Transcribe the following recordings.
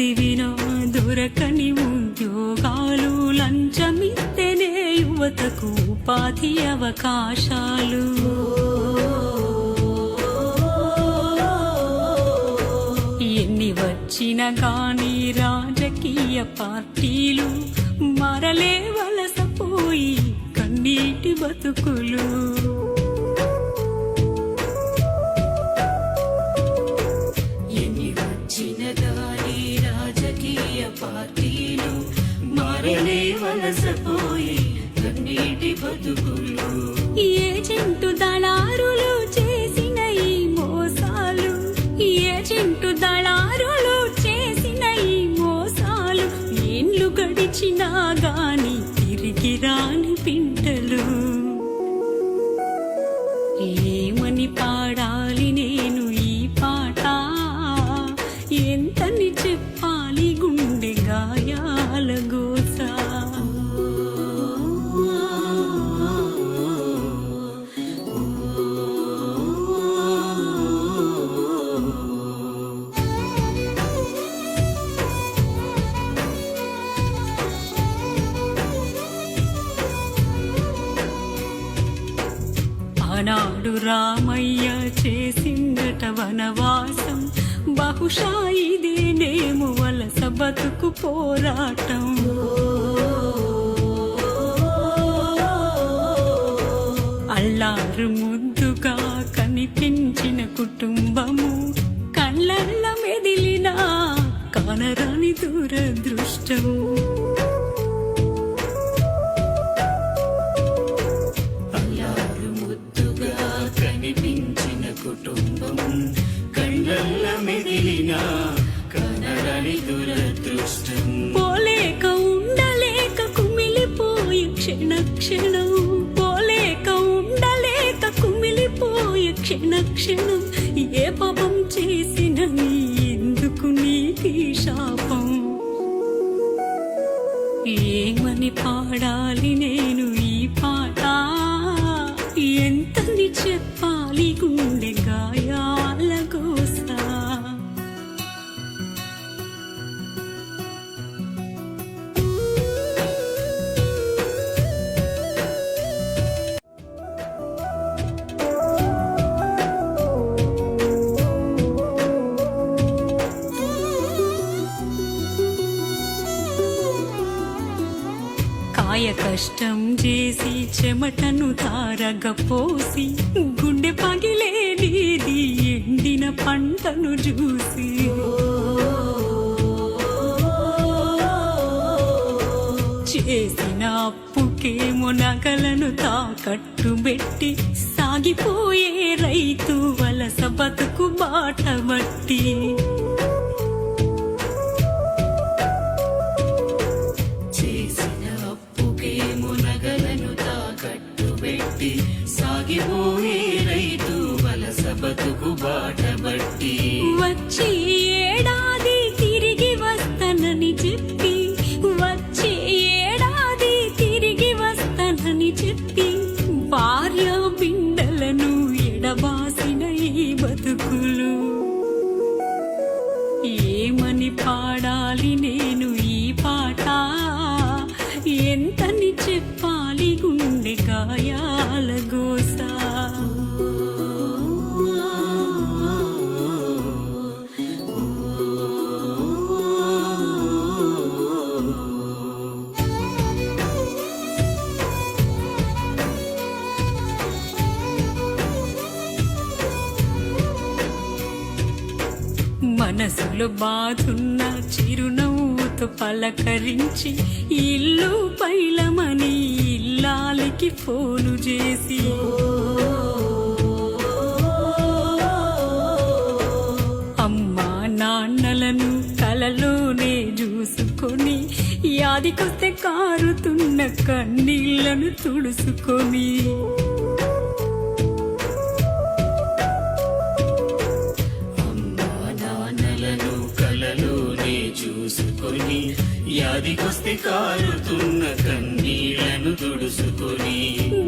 చదివిన దొరకని ఉద్యోగాలు లంచమిత్తేనే యువతకు ఉపాధి అవకాశాలు. ఎన్ని వచ్చిన గాని రాజకీయ పార్టీలు మరలే వలసపోయి కన్నీటి బతుకులు. పార్టీలు మారలే వలసపోయి కన్నీటి బతుకులు. ఏ చెంటుదా ఆనాడు రామయ్య చేసిందట వనవాసం. బహుశా ఇదేనేము వలస బతుకు పోరాటం. అల్లారు ముద్దుగా కనిపించిన కుటుంబము కళ్ళల్ల మెదిలిన కానరాని దురదృష్టం. కుటుంబం కళ్ళల్ల మెదిలిన కనరని దురదృష్టం. పోలేక ఉండలేక కుమిలిపోయి క్షణ క్షణం. పోలేక ఉండలేక కుమిలిపోయి క్షణ క్షణం. ఏ పాపం చేసిన నీ ఎందుకు నీకి శాపం? ఏమని పాడాలి నేను ఈ పా ఎంతని చెప్పాలి గుండె గాయా? కష్టం చేసి చెమటను తారగపోసి గుండె పగిలేనిది ఎండిన పంటను చూసి. చేసిన అప్పుకేమో నగలను తాకట్టు పెట్టి సాగిపోయే రైతు వలస బతుకు బాట బట్టి. బతుకు వచ్చి ఏడా మనసులో బాధున్న చిరునవ్వుతో పలకరించి ఇల్లు పైలమని ఇల్లాలికి ఫోను చేసి. అమ్మా నాన్నలను కలలోనే చూసుకొని యాదికొస్తే కారుతున్న కన్నీళ్ళను తుడుసుకొని. చూసుకొని యాదికొస్తే కారుతున్న కన్నీళ్ళను తుడుచుకొని.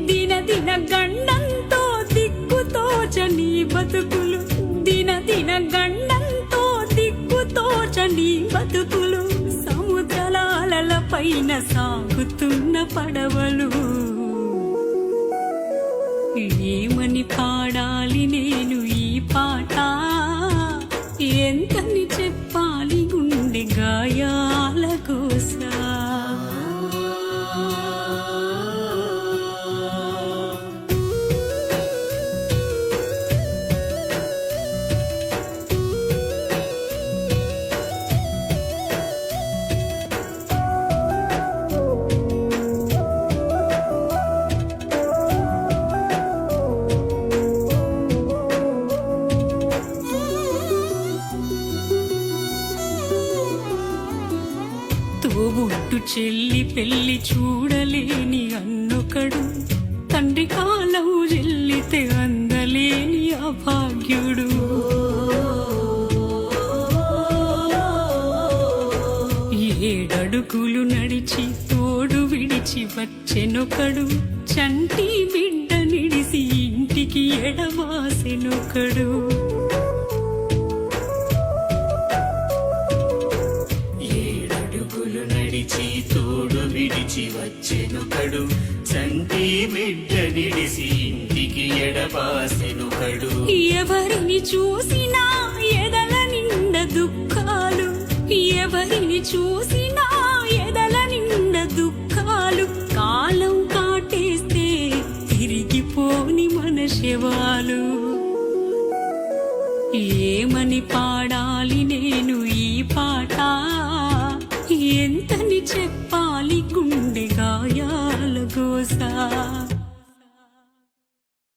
దిన దిన గండంతో దిక్కుతోచని బతుకులు. దిన దిన గండంతో దిక్కుతోచని బతుకులు. సముద్రాల పైన సాగుతున్న పడవలు. ఏమని పాడాలి నేను ఈ పాట? ఎంతని గుండె వచ్చెనొకడు చంటి బిడ్డ నిడిసి ఇంటికి ఎడవాసెనొకడు ఏడడుగులు నడిచి తోడు విడిచి వచ్చెనుకడు చంటి బిడ్డ నిడిసి ఇంటికి ఎడబాసెనుకడు. ఎవరిని చూసినా ఎదల నిండ దుఃఖాలు ఎవరిని చూసినా ఎదల నిండ దుఃఖాలు. దేవుని మన శివాలు ఏమని పాడాలి నేను ఈ పాట? ఎంతని చెప్పాలి గుండె